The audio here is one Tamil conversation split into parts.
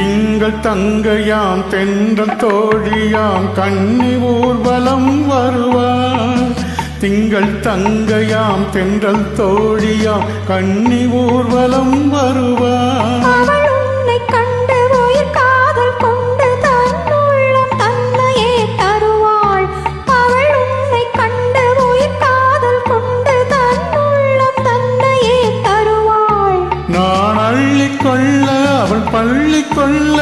திங்கள் தங்கையாம் தென்றல் தோழியாம் கண்ணி ஊர்வலம் வருவார். திங்கள் தங்கையாம் தென்றல் தோழியாம் கண்ணி ஊர்வலம் வருவார்.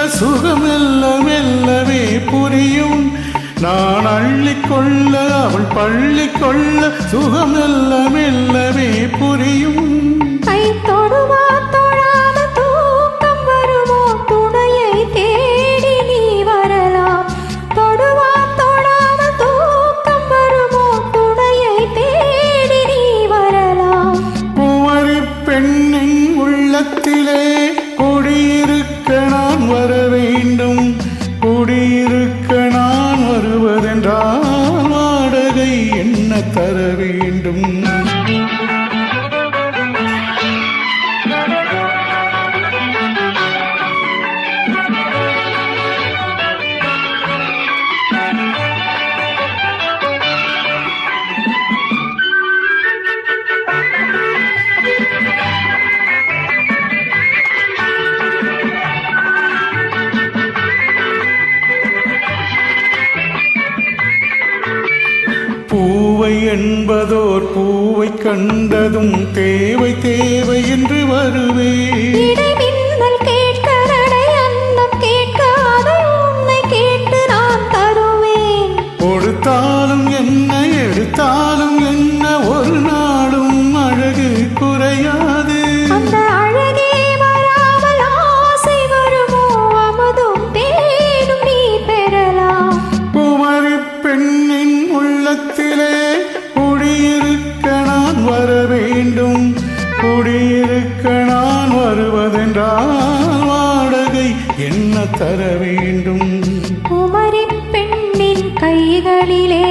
சுகம் மெல்ல மெல்லவே புரியும். நான் அள்ளிக்கொள்ள அவள் பள்ளிக்கொள்ள சுகம் மெல்லவே புரியும். என்பதோர் பூவை கண்டதும் தேவை தேவை என்று வருவேன். தர வேண்டும் குமரி பெண்ணின் கைகளிலே